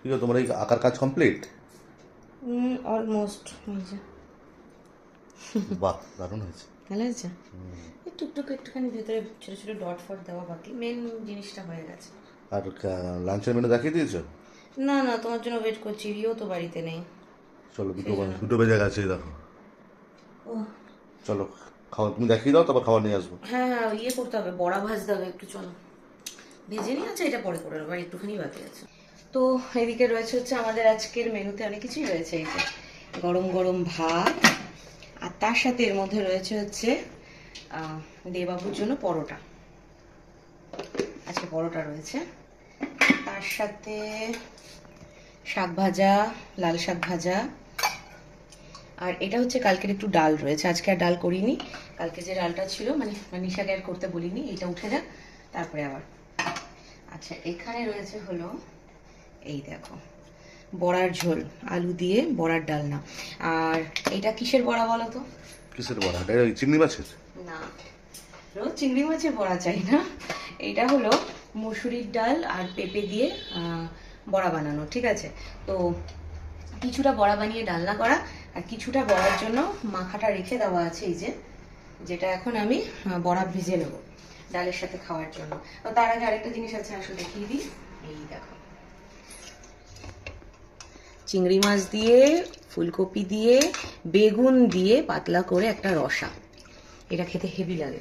কি তোমার এই আঁকার কাজ কমপ্লিট অলমোস্ট বাহ দারুণ হয়েছে। ভালো হয়েছে? একটু একটু একটুখানি ভেতরে ছোটো ছোটো ডট ফট দেওয়া বাকি মেন জিনিসটা হয়ে গেছে। আর লাঞ্চের মেনু দেখিয়ে দিয়েছ? না না তোমার জন্য ওয়েট করছি রিও তো বাড়িতে নেই। চলো দুটো দুটো বেজে গেছে দেখো। ও চলো খাওয়া তুমি দেখিয়ে দাও তারপর খাবার নিয়ে আসব। হ্যাঁ হ্যাঁ ইয়ে করতে হবে বড়া ভাজতে হবে একটু চলো। ভেজে নিয়ে আছে এটা পরে করে নেব আর একটুখানি বাকি আছে। তো এদিকে রয়েছে হচ্ছে আমাদের আজকের মেনুতে অনেক কিছুই রয়েছে, এই যে গরম গরম ভাত, আর তার সাথে এর মধ্যে রয়েছে হচ্ছে দেবাবুর জন্য পরোটা। আজকে পরোটা রয়েছে। তার সাথে শাক ভাজা, লাল শাক ভাজা। আর এটা হচ্ছে কালকের একটু ডাল রয়েছে। আজকে আর ডাল করিনি। কালকে যে ডালটা ছিল মানে নিশাকে আর করতে বলিনি, এটা উঠে যাক, তারপরে আবার। আচ্ছা এখানে রয়েছে হলো এই দেখো। বড়ার ঝোল আলু দিয়ে বড়ার ডালনা। আর এটা কিসের বড়া বলো তো? কিসের বড়া? এটা চিংড়ি মাছের? না। রোজ চিংড়ি মাছের বড়া চাই না। এটা হলো মুসুরির ডাল আর পেঁপে দিয়ে বড়া বানানো ঠিক আছে? তো কিছুটা বড়া বানিয়ে ডালনা করা আর কিছুটা বড়ার জন্য মাখাটা রেখে দেওয়া আছে এই যে যেটা এখন আমি বড়া ভিজে নেব ডালের সাথে খাওয়ার জন্য। তো তার আগে আরেকটা জিনিস আছে আসলে দেখিয়ে দিই। এই দেখো। চিংড়ি মাছ দিয়ে, ফুলকপি দিয়ে, বেগুন দিয়ে পাতলা করে একটা রসা। এটা খেতে হেভি লাগে।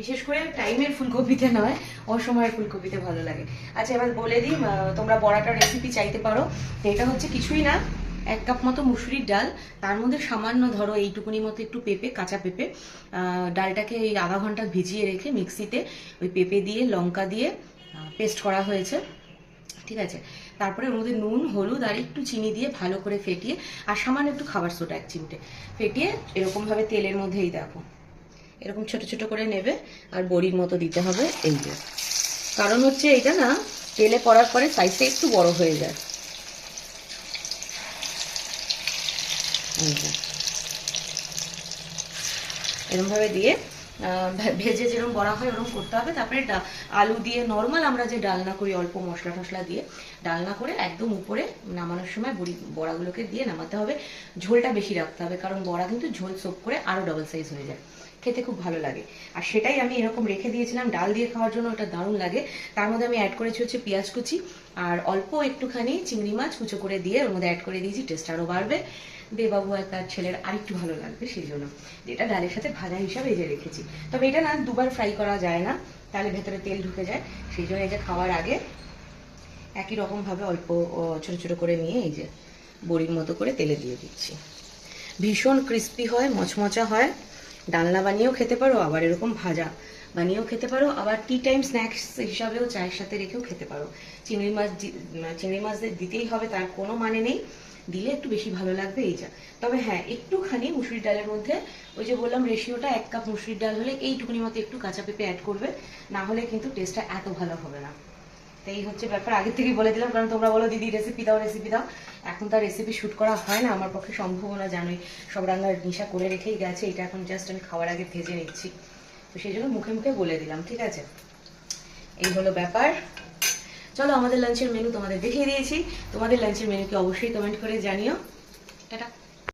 বিশেষ করে টাইমের ফুলকপিতে নয়, অসময়ের ফুলকপিতে ভালো লাগে। আচ্ছা এবার বলে দিই তোমরা বড়াটার রেসিপি চাইতে পারো। এটা হচ্ছে কিছুই না, এক কাপ মতো মুসুরির ডাল। তার মধ্যে সামান্য ধরো এইটুকুনি মতো একটু পেঁপে, কাঁচা পেঁপে ডালটাকে এই আধা ঘণ্টা ভিজিয়ে রেখে মিক্সিতে ওই পেঁপে দিয়ে, লঙ্কা দিয়ে পেস্ট করা হয়েছে। ঠিক আছে? তারপরে ওর মধ্যে নুন, হলুদ আর একটু চিনি দিয়ে ভালো করে ফেটিয়ে আর সামান্য একটু খাবার সোডা এক চিমটে ফেটিয়ে এরকমভাবে তেলের মধ্যেই দেখো, এরকম ছোট ছোট করে নেবে আর বড়ির মতো দিতে হবে এই যে। কারণ হচ্ছে এটা না, তেলে পড়ার পরে সাইজটা একটু বড় হয়ে যায়। এরমভাবে দিয়ে ভেজে যেরকম বড়া হয় ওরকম করতে হবে। তারপরে আলু দিয়ে নর্মাল আমরা যে ডালনা করি অল্প মশলা টশলা দিয়ে, ডালনা করে একদম উপরে নামানোর সময় বড়ি, বড়াগুলোকে দিয়ে নামাতে হবে। ঝোলটা বেশি রাখতে হবে, কারণ বড়া কিন্তু ঝোল সোপ করে আরও ডবল সাইজ হয়ে যায়। খেতে খুব ভালো লাগে। আর সেটাই আমি এরকম রেখে দিয়েছিলাম, ডাল দিয়ে খাওয়ার জন্য ওটা দারুণ লাগে। তার মধ্যে আমি অ্যাড করেছি হচ্ছে পেঁয়াজ কুচি, আর অল্প একটুখানি চিংড়ি মাছ কুচো করে দিয়ে ওর মধ্যে অ্যাড করে দিয়েছি টেস্ট আরও বাড়বে। দেবাবু আর তার ছেলের আরেকটু ভালো লাগবে, সেই জন্য। যেটা ডালের সাথে ভাজা হিসাবে এই যে রেখেছি। তবে এটা না, দুবার ফ্রাই করা যায় না, তাহলে ভেতরে তেল ঢুকে যায়। সেই জন্য এই যে খাওয়ার আগে একই রকমভাবে অল্প ছোট ছোট করে নিয়ে এই যে বড়ির মতো করে তেলে দিয়ে দিচ্ছি। ভীষণ ক্রিস্পি হয়, মচমচা হয়। ডালনা বানিয়েও খেতে পারো, আবার এরকম ভাজা বানিয়েও খেতে পারো, আবার টি টাইম স্ন্যাক্স হিসাবেও চায়ের সাথে রেখেও খেতে পারো। চিংড়ি মাছ চিংড়ি মাছ দিতেই হবে, তার কোনো মানে নেই। দিলে একটু বেশি ভালো লাগবে, এই যা। তবে হ্যাঁ একটুখানি মুসুরির ডালের মধ্যে ওই যে বললাম রেশিওটা, এক কাপ মুসুরির ডাল হলে এইটুকুনি মতো একটু কাঁচা পেঁপে অ্যাড করবে, না হলে কিন্তু টেস্টটা এত ভালো হবে না। তো এই হচ্ছে ব্যাপার, আগে থেকেই বলে দিলাম, কারণ তোমরা বলো, দিদি রেসিপি দাও রেসিপি দাও। এখন তার রেসিপি শুট করা হয় না, আমার পক্ষে সম্ভব না, জানোই। সব রান্নার নিশা করে রেখেই গেছে, এটা এখন জাস্ট আমি খাওয়ার আগে ভেজে নিচ্ছি। তো সেই জন্য মুখে মুখে বলে দিলাম, ঠিক আছে? এই হলো ব্যাপার। চলো আমাদের লাঞ্চের মেনু তোমাদের দেখিয়ে দিয়েছি। তোমাদের লাঞ্চের মেনুকে অবশ্যই কমেন্ট করে জানিও। টাটা।